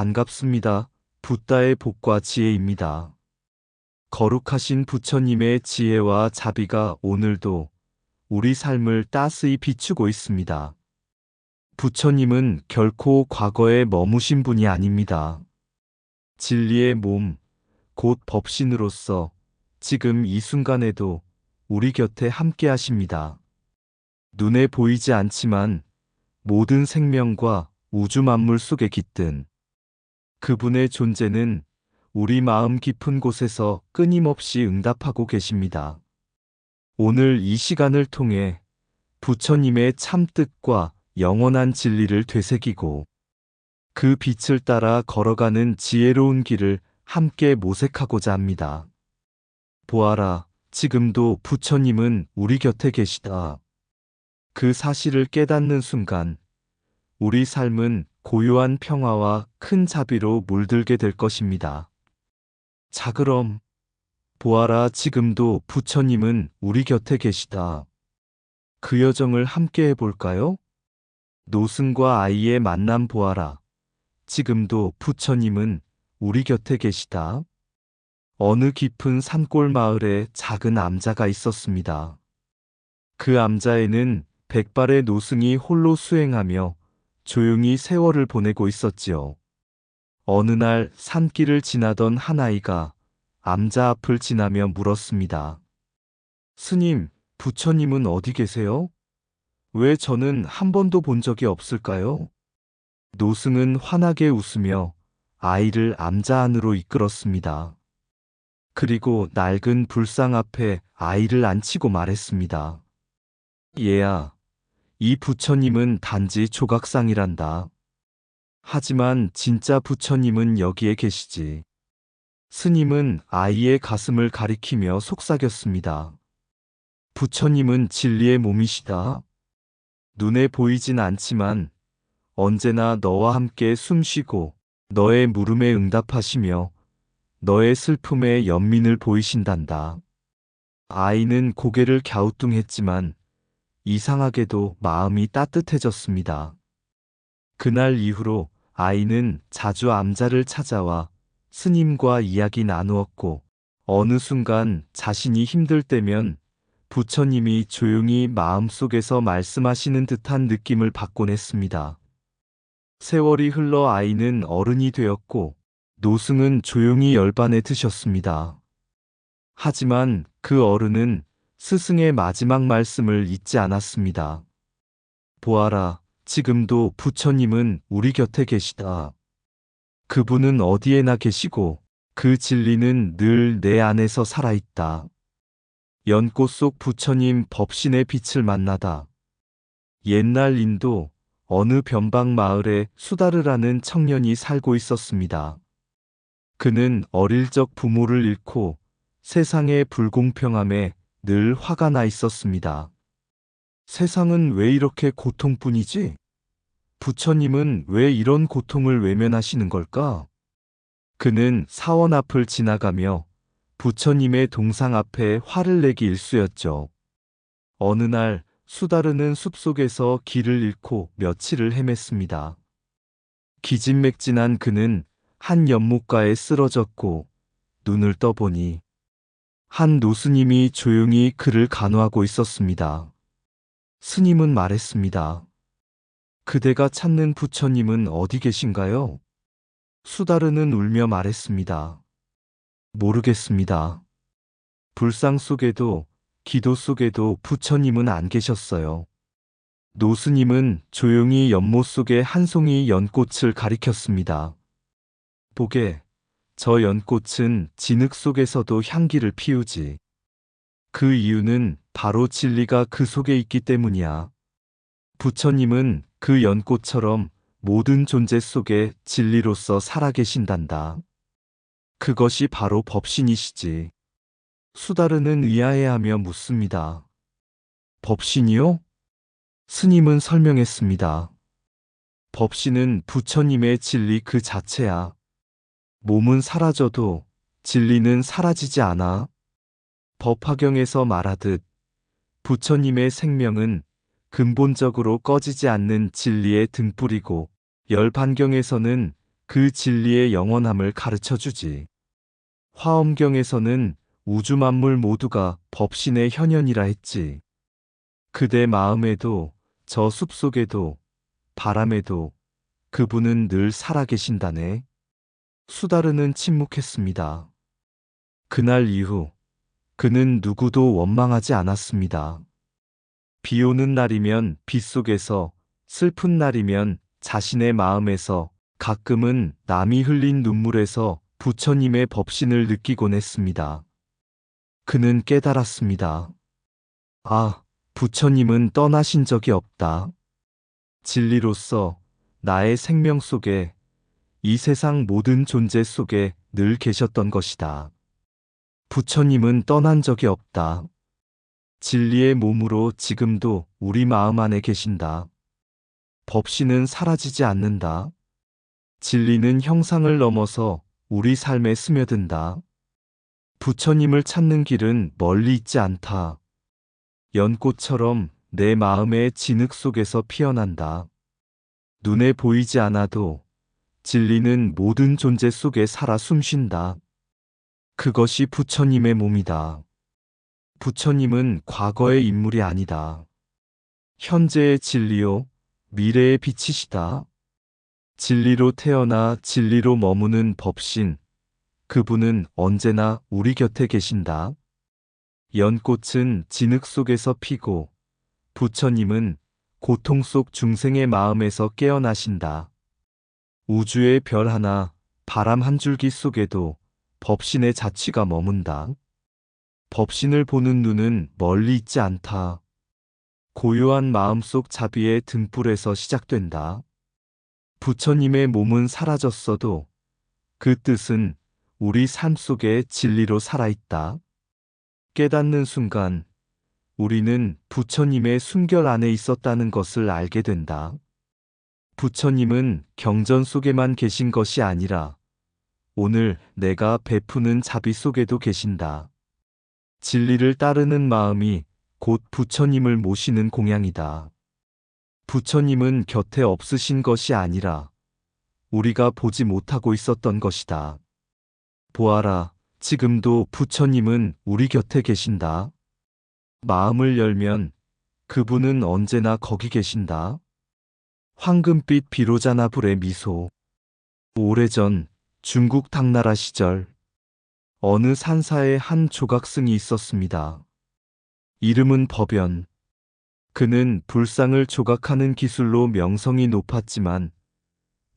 반갑습니다. 붓다의 복과 지혜입니다. 거룩하신 부처님의 지혜와 자비가 오늘도 우리 삶을 따스히 비추고 있습니다. 부처님은 결코 과거에 머무신 분이 아닙니다. 진리의 몸, 곧 법신으로서 지금 이 순간에도 우리 곁에 함께 하십니다. 눈에 보이지 않지만 모든 생명과 우주 만물 속에 깃든 그분의 존재는 우리 마음 깊은 곳에서 끊임없이 응답하고 계십니다. 오늘 이 시간을 통해 부처님의 참뜻과 영원한 진리를 되새기고 그 빛을 따라 걸어가는 지혜로운 길을 함께 모색하고자 합니다. 보아라, 지금도 부처님은 우리 곁에 계시다. 그 사실을 깨닫는 순간 우리 삶은 고요한 평화와 큰 자비로 물들게 될 것입니다. 자, 그럼 보아라, 지금도 부처님은 우리 곁에 계시다. 그 여정을 함께 해볼까요? 노승과 아이의 만남 보아라. 지금도 부처님은 우리 곁에 계시다. 어느 깊은 산골 마을에 작은 암자가 있었습니다. 그 암자에는 백발의 노승이 홀로 수행하며 조용히 세월을 보내고 있었지요. 어느 날 산길을 지나던 한 아이가 암자 앞을 지나며 물었습니다. 스님, 부처님은 어디 계세요? 왜 저는 한 번도 본 적이 없을까요? 노승은 환하게 웃으며 아이를 암자 안으로 이끌었습니다. 그리고 낡은 불상 앞에 아이를 앉히고 말했습니다. 얘야, 이 부처님은 단지 조각상이란다. 하지만 진짜 부처님은 여기에 계시지. 스님은 아이의 가슴을 가리키며 속삭였습니다. 부처님은 진리의 몸이시다. 눈에 보이진 않지만 언제나 너와 함께 숨쉬고 너의 물음에 응답하시며 너의 슬픔에 연민을 보이신단다. 아이는 고개를 갸우뚱했지만 이상하게도 마음이 따뜻해졌습니다. 그날 이후로 아이는 자주 암자를 찾아와 스님과 이야기 나누었고 어느 순간 자신이 힘들 때면 부처님이 조용히 마음속에서 말씀하시는 듯한 느낌을 받곤 했습니다. 세월이 흘러 아이는 어른이 되었고 노승은 조용히 열반에 드셨습니다. 하지만 그 어른은 스승의 마지막 말씀을 잊지 않았습니다. 보아라, 지금도 부처님은 우리 곁에 계시다. 그분은 어디에나 계시고 그 진리는 늘 내 안에서 살아있다. 연꽃 속 부처님 법신의 빛을 만나다. 옛날 인도 어느 변방 마을에 수다르라는 청년이 살고 있었습니다. 그는 어릴 적 부모를 잃고 세상의 불공평함에 늘 화가 나 있었습니다. 세상은 왜 이렇게 고통뿐이지? 부처님은 왜 이런 고통을 외면하시는 걸까? 그는 사원 앞을 지나가며 부처님의 동상 앞에 화를 내기 일쑤였죠. 어느 날 수다르는 숲속에서 길을 잃고 며칠을 헤맸습니다. 기진맥진한 그는 한 연못가에 쓰러졌고 눈을 떠보니 한 노스님이 조용히 그를 간호하고 있었습니다. 스님은 말했습니다. 그대가 찾는 부처님은 어디 계신가요? 수다르는 울며 말했습니다. 모르겠습니다. 불상 속에도 기도 속에도 부처님은 안 계셨어요. 노스님은 조용히 연못 속에 한 송이 연꽃을 가리켰습니다. 보게, 저 연꽃은 진흙 속에서도 향기를 피우지. 그 이유는 바로 진리가 그 속에 있기 때문이야. 부처님은 그 연꽃처럼 모든 존재 속에 진리로서 살아계신단다. 그것이 바로 법신이시지. 수다르는 의아해하며 묻습니다. 법신이요? 스님은 설명했습니다. 법신은 부처님의 진리 그 자체야. 몸은 사라져도 진리는 사라지지 않아. 법화경에서 말하듯 부처님의 생명은 근본적으로 꺼지지 않는 진리의 등불이고 열반경에서는 그 진리의 영원함을 가르쳐 주지. 화엄경에서는 우주 만물 모두가 법신의 현현이라 했지. 그대 마음에도 저 숲속에도 바람에도 그분은 늘 살아계신다네. 수다르는 침묵했습니다. 그날 이후 그는 누구도 원망하지 않았습니다. 비 오는 날이면 빗속에서 슬픈 날이면 자신의 마음에서 가끔은 남이 흘린 눈물에서 부처님의 법신을 느끼곤 했습니다. 그는 깨달았습니다. 아, 부처님은 떠나신 적이 없다. 진리로서 나의 생명 속에 이 세상 모든 존재 속에 늘 계셨던 것이다. 부처님은 떠난 적이 없다. 진리의 몸으로 지금도 우리 마음 안에 계신다. 법신은 사라지지 않는다. 진리는 형상을 넘어서 우리 삶에 스며든다. 부처님을 찾는 길은 멀리 있지 않다. 연꽃처럼 내 마음의 진흙 속에서 피어난다. 눈에 보이지 않아도 진리는 모든 존재 속에 살아 숨쉰다. 그것이 부처님의 몸이다. 부처님은 과거의 인물이 아니다. 현재의 진리요, 미래의 빛이시다. 진리로 태어나 진리로 머무는 법신, 그분은 언제나 우리 곁에 계신다. 연꽃은 진흙 속에서 피고, 부처님은 고통 속 중생의 마음에서 깨어나신다. 우주의 별 하나, 바람 한 줄기 속에도 법신의 자취가 머문다. 법신을 보는 눈은 멀리 있지 않다. 고요한 마음속 자비의 등불에서 시작된다. 부처님의 몸은 사라졌어도 그 뜻은 우리 삶 속에 진리로 살아있다. 깨닫는 순간 우리는 부처님의 순결 안에 있었다는 것을 알게 된다. 부처님은 경전 속에만 계신 것이 아니라 오늘 내가 베푸는 자비 속에도 계신다. 진리를 따르는 마음이 곧 부처님을 모시는 공양이다. 부처님은 곁에 없으신 것이 아니라 우리가 보지 못하고 있었던 것이다. 보아라, 지금도 부처님은 우리 곁에 계신다. 마음을 열면 그분은 언제나 거기 계신다. 황금빛 비로자나 불의 미소. 오래전 중국 당나라 시절 어느 산사에 한 조각승이 있었습니다. 이름은 법연. 그는 불상을 조각하는 기술로 명성이 높았지만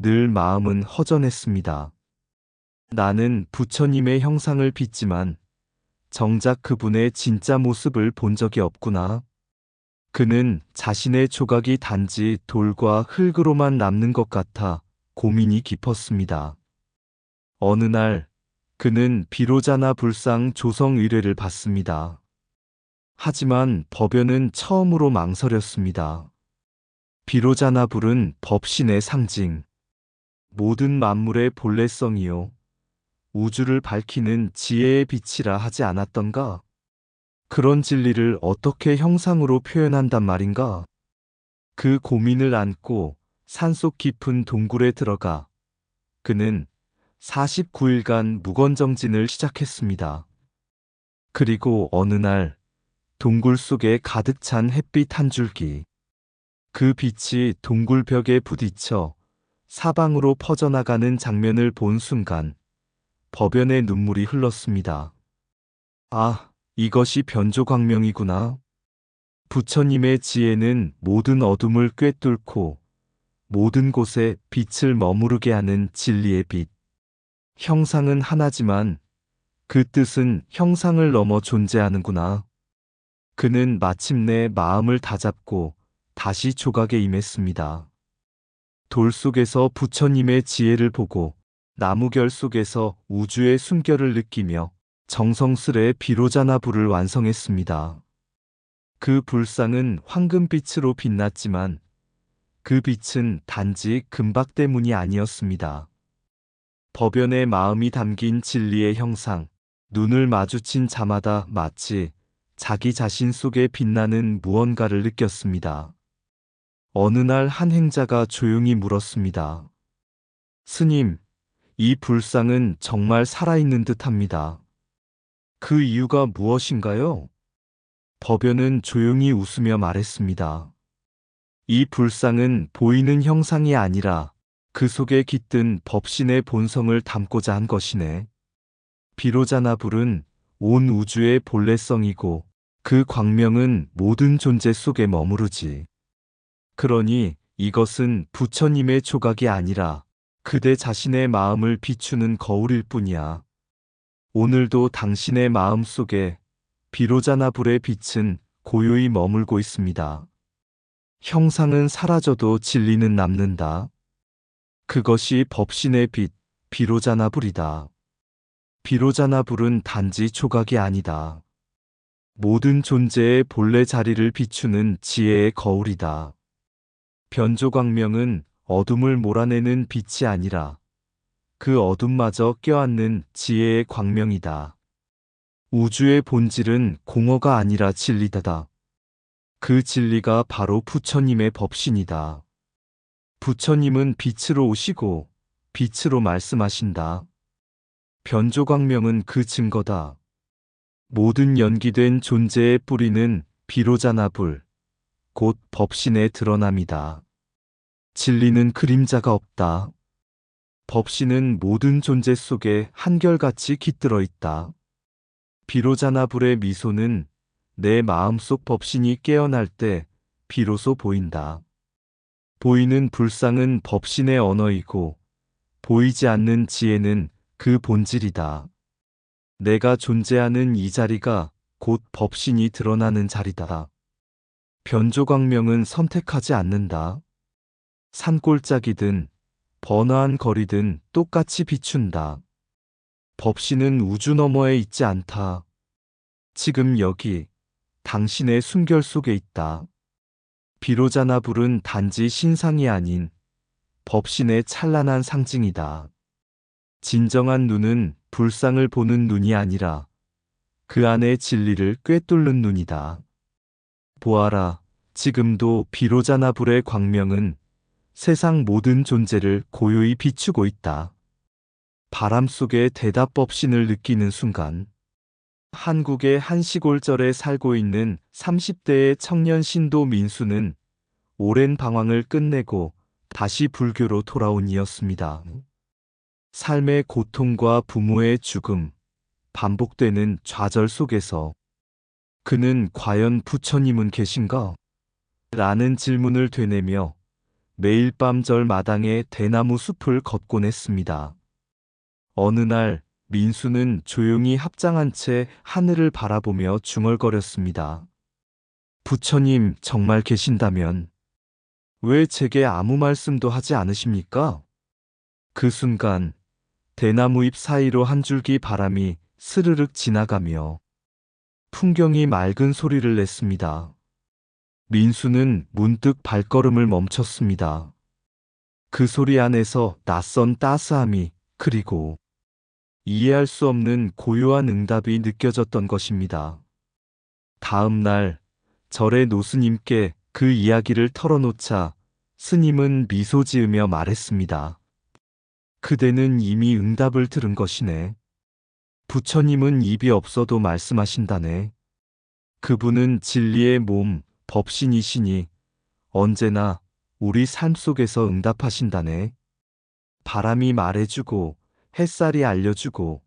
늘 마음은 허전했습니다. 나는 부처님의 형상을 빚지만 정작 그분의 진짜 모습을 본 적이 없구나. 그는 자신의 조각이 단지 돌과 흙으로만 남는 것 같아 고민이 깊었습니다. 어느 날 그는 비로자나 불상 조성 의뢰를 받습니다. 하지만 법연은 처음으로 망설였습니다. 비로자나 불은 법신의 상징, 모든 만물의 본래성이요. 우주를 밝히는 지혜의 빛이라 하지 않았던가? 그런 진리를 어떻게 형상으로 표현한단 말인가? 그 고민을 안고 산속 깊은 동굴에 들어가 그는 49일간 무건정진을 시작했습니다. 그리고 어느 날 동굴 속에 가득 찬 햇빛 한 줄기. 그 빛이 동굴 벽에 부딪혀 사방으로 퍼져나가는 장면을 본 순간 법연의 눈물이 흘렀습니다. 아, 이것이 변조광명이구나. 부처님의 지혜는 모든 어둠을 꿰뚫고 모든 곳에 빛을 머무르게 하는 진리의 빛. 형상은 하나지만 그 뜻은 형상을 넘어 존재하는구나. 그는 마침내 마음을 다잡고 다시 조각에 임했습니다. 돌 속에서 부처님의 지혜를 보고 나무결 속에서 우주의 숨결을 느끼며 정성스레 비로자나 불을 완성했습니다. 그 불상은 황금빛으로 빛났지만 그 빛은 단지 금박 때문이 아니었습니다. 법연의 마음이 담긴 진리의 형상, 눈을 마주친 자마다 마치 자기 자신 속에 빛나는 무언가를 느꼈습니다. 어느 날 한 행자가 조용히 물었습니다. 스님, 이 불상은 정말 살아있는 듯 합니다. 그 이유가 무엇인가요? 법연은 조용히 웃으며 말했습니다. 이 불상은 보이는 형상이 아니라 그 속에 깃든 법신의 본성을 담고자 한 것이네. 비로자나불은 온 우주의 본래성이고 그 광명은 모든 존재 속에 머무르지. 그러니 이것은 부처님의 조각이 아니라 그대 자신의 마음을 비추는 거울일 뿐이야. 오늘도 당신의 마음 속에 비로자나 불의 빛은 고요히 머물고 있습니다. 형상은 사라져도 진리는 남는다. 그것이 법신의 빛, 비로자나 불이다. 비로자나 불은 단지 조각이 아니다. 모든 존재의 본래 자리를 비추는 지혜의 거울이다. 변조광명은 어둠을 몰아내는 빛이 아니라 그 어둠마저 껴안는 지혜의 광명이다. 우주의 본질은 공허가 아니라 진리다다. 그 진리가 바로 부처님의 법신이다. 부처님은 빛으로 오시고 빛으로 말씀하신다. 변조광명은 그 증거다. 모든 연기된 존재의 뿌리는 비로자나불, 곧 법신의 드러남이다. 진리는 그림자가 없다. 법신은 모든 존재 속에 한결같이 깃들어 있다. 비로자나불의 미소는 내 마음속 법신이 깨어날 때 비로소 보인다. 보이는 불상은 법신의 언어이고 보이지 않는 지혜는 그 본질이다. 내가 존재하는 이 자리가 곧 법신이 드러나는 자리다. 변조광명은 선택하지 않는다. 산골짜기든 번화한 거리든 똑같이 비춘다. 법신은 우주 너머에 있지 않다. 지금 여기 당신의 숨결 속에 있다. 비로자나 불은 단지 신상이 아닌 법신의 찬란한 상징이다. 진정한 눈은 불상을 보는 눈이 아니라 그 안의 진리를 꿰뚫는 눈이다. 보아라, 지금도 비로자나 불의 광명은 세상 모든 존재를 고요히 비추고 있다. 바람 속에 대답 법신을 느끼는 순간, 한국의 한 시골절에 살고 있는 30대의 청년 신도 민수는 오랜 방황을 끝내고 다시 불교로 돌아온 이였습니다. 삶의 고통과 부모의 죽음, 반복되는 좌절 속에서 그는 과연 부처님은 계신가? 라는 질문을 되뇌며 매일 밤 절 마당의 대나무 숲을 걷곤 했습니다. 어느 날 민수는 조용히 합장한 채 하늘을 바라보며 중얼거렸습니다. 부처님 정말 계신다면 왜 제게 아무 말씀도 하지 않으십니까? 그 순간 대나무 잎 사이로 한 줄기 바람이 스르륵 지나가며 풍경이 맑은 소리를 냈습니다. 민수는 문득 발걸음을 멈췄습니다. 그 소리 안에서 낯선 따스함이 그리고 이해할 수 없는 고요한 응답이 느껴졌던 것입니다. 다음 날 절의 노스님께 그 이야기를 털어놓자 스님은 미소 지으며 말했습니다. 그대는 이미 응답을 들은 것이네. 부처님은 입이 없어도 말씀하신다네. 그분은 진리의 몸, 법신이시니 언제나 우리 삶 속에서 응답하신다네. 바람이 말해주고 햇살이 알려주고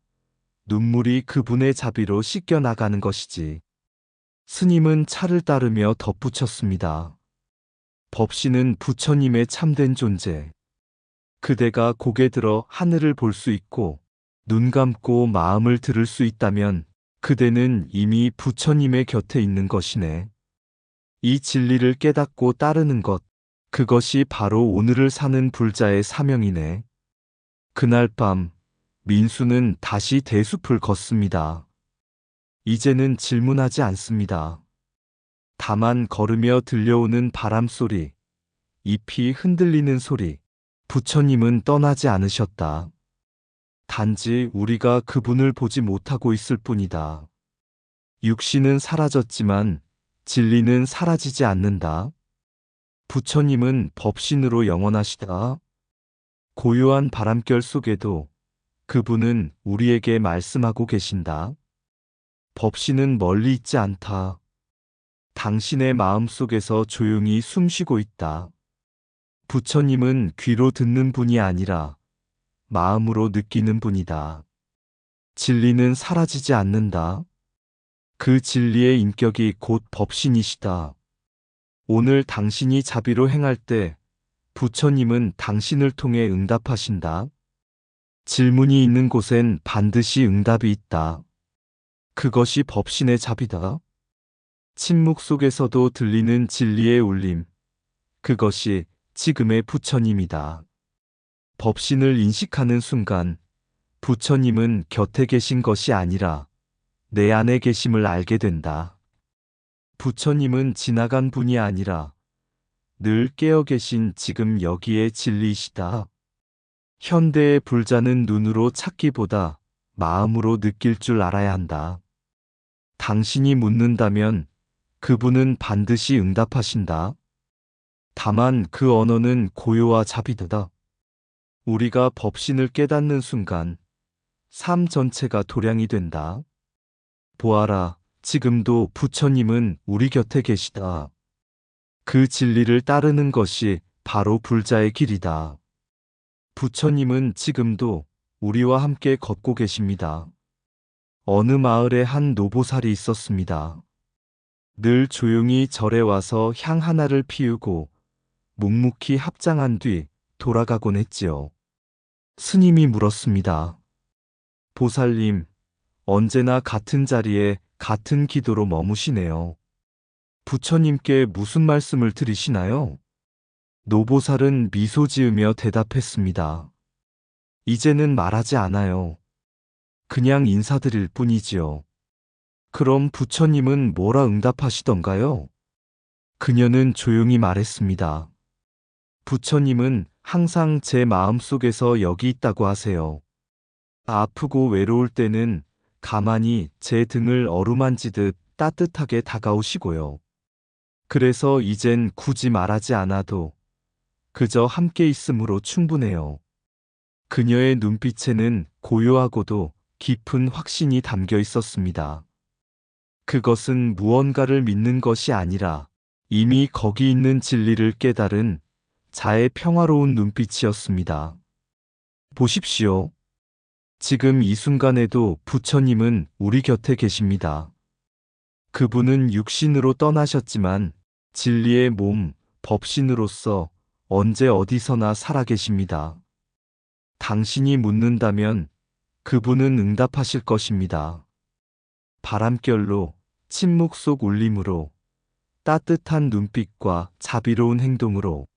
눈물이 그분의 자비로 씻겨나가는 것이지. 스님은 차를 따르며 덧붙였습니다. 법신은 부처님의 참된 존재. 그대가 고개 들어 하늘을 볼 수 있고 눈 감고 마음을 들을 수 있다면 그대는 이미 부처님의 곁에 있는 것이네. 이 진리를 깨닫고 따르는 것, 그것이 바로 오늘을 사는 불자의 사명이네. 그날 밤, 민수는 다시 대숲을 걷습니다. 이제는 질문하지 않습니다. 다만 걸으며 들려오는 바람 소리, 잎이 흔들리는 소리, 부처님은 떠나지 않으셨다. 단지 우리가 그분을 보지 못하고 있을 뿐이다. 육신은 사라졌지만 진리는 사라지지 않는다. 부처님은 법신으로 영원하시다. 고요한 바람결 속에도 그분은 우리에게 말씀하고 계신다. 법신은 멀리 있지 않다. 당신의 마음 속에서 조용히 숨쉬고 있다. 부처님은 귀로 듣는 분이 아니라 마음으로 느끼는 분이다. 진리는 사라지지 않는다. 그 진리의 인격이 곧 법신이시다. 오늘 당신이 자비로 행할 때 부처님은 당신을 통해 응답하신다. 질문이 있는 곳엔 반드시 응답이 있다. 그것이 법신의 자비다. 침묵 속에서도 들리는 진리의 울림. 그것이 지금의 부처님이다. 법신을 인식하는 순간 부처님은 곁에 계신 것이 아니라 내 안에 계심을 알게 된다. 부처님은 지나간 분이 아니라 늘 깨어 계신 지금 여기의 진리이시다. 현대의 불자는 눈으로 찾기보다 마음으로 느낄 줄 알아야 한다. 당신이 묻는다면 그분은 반드시 응답하신다. 다만 그 언어는 고요와 자비드다. 우리가 법신을 깨닫는 순간 삶 전체가 도량이 된다. 보아라, 지금도 부처님은 우리 곁에 계시다. 그 진리를 따르는 것이 바로 불자의 길이다. 부처님은 지금도 우리와 함께 걷고 계십니다. 어느 마을에 한 노보살이 있었습니다. 늘 조용히 절에 와서 향 하나를 피우고 묵묵히 합장한 뒤 돌아가곤 했지요. 스님이 물었습니다. 보살님, 언제나 같은 자리에 같은 기도로 머무시네요. 부처님께 무슨 말씀을 드리시나요? 노보살은 미소 지으며 대답했습니다. 이제는 말하지 않아요. 그냥 인사드릴 뿐이지요. 그럼 부처님은 뭐라 응답하시던가요? 그녀는 조용히 말했습니다. 부처님은 항상 제 마음 속에서 여기 있다고 하세요. 아프고 외로울 때는 가만히 제 등을 어루만지듯 따뜻하게 다가오시고요. 그래서 이젠 굳이 말하지 않아도 그저 함께 있음으로 충분해요. 그녀의 눈빛에는 고요하고도 깊은 확신이 담겨 있었습니다. 그것은 무언가를 믿는 것이 아니라 이미 거기 있는 진리를 깨달은 자의 평화로운 눈빛이었습니다. 보십시오. 지금 이 순간에도 부처님은 우리 곁에 계십니다. 그분은 육신으로 떠나셨지만 진리의 몸, 법신으로서 언제 어디서나 살아계십니다. 당신이 묻는다면 그분은 응답하실 것입니다. 바람결로 침묵 속 울림으로 따뜻한 눈빛과 자비로운 행동으로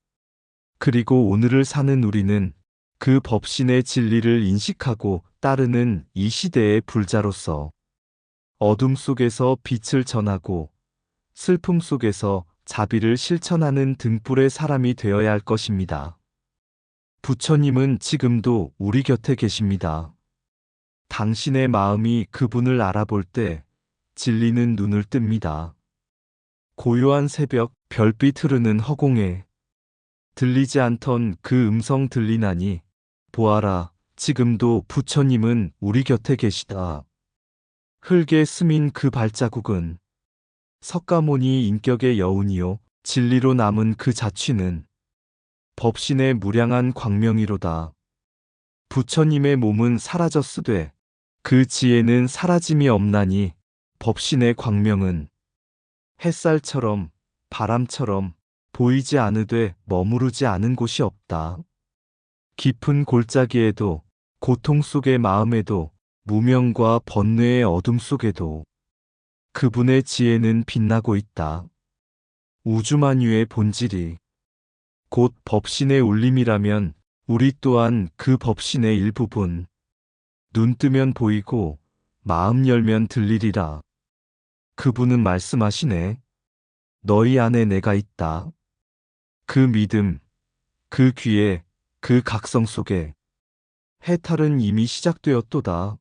그리고 오늘을 사는 우리는 그 법신의 진리를 인식하고 따르는 이 시대의 불자로서 어둠 속에서 빛을 전하고 슬픔 속에서 자비를 실천하는 등불의 사람이 되어야 할 것입니다. 부처님은 지금도 우리 곁에 계십니다. 당신의 마음이 그분을 알아볼 때 진리는 눈을 뜹니다. 고요한 새벽 별빛 흐르는 허공에 들리지 않던 그 음성 들리나니 보아라 지금도 부처님은 우리 곁에 계시다. 흙에 스민 그 발자국은 석가모니 인격의 여운이요 진리로 남은 그 자취는 법신의 무량한 광명이로다. 부처님의 몸은 사라졌으되 그 지혜는 사라짐이 없나니 법신의 광명은 햇살처럼 바람처럼 보이지 않으되 머무르지 않은 곳이 없다. 깊은 골짜기에도 고통 속의 마음에도 무명과 번뇌의 어둠 속에도 그분의 지혜는 빛나고 있다. 우주만유의 본질이 곧 법신의 울림이라면 우리 또한 그 법신의 일부분 눈 뜨면 보이고 마음 열면 들리리라. 그분은 말씀하시네. 너희 안에 내가 있다. 그 믿음, 그 귀에, 그 각성 속에 해탈은 이미 시작되었도다.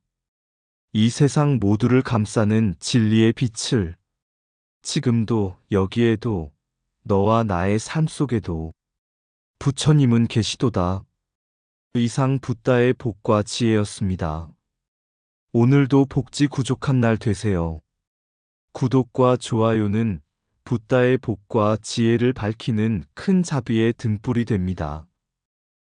이 세상 모두를 감싸는 진리의 빛을 지금도 여기에도 너와 나의 삶 속에도 부처님은 계시도다. 이상 붓다의 복과 지혜였습니다. 오늘도 복지 구족한 날 되세요. 구독과 좋아요는 붓다의 복과 지혜를 밝히는 큰 자비의 등불이 됩니다.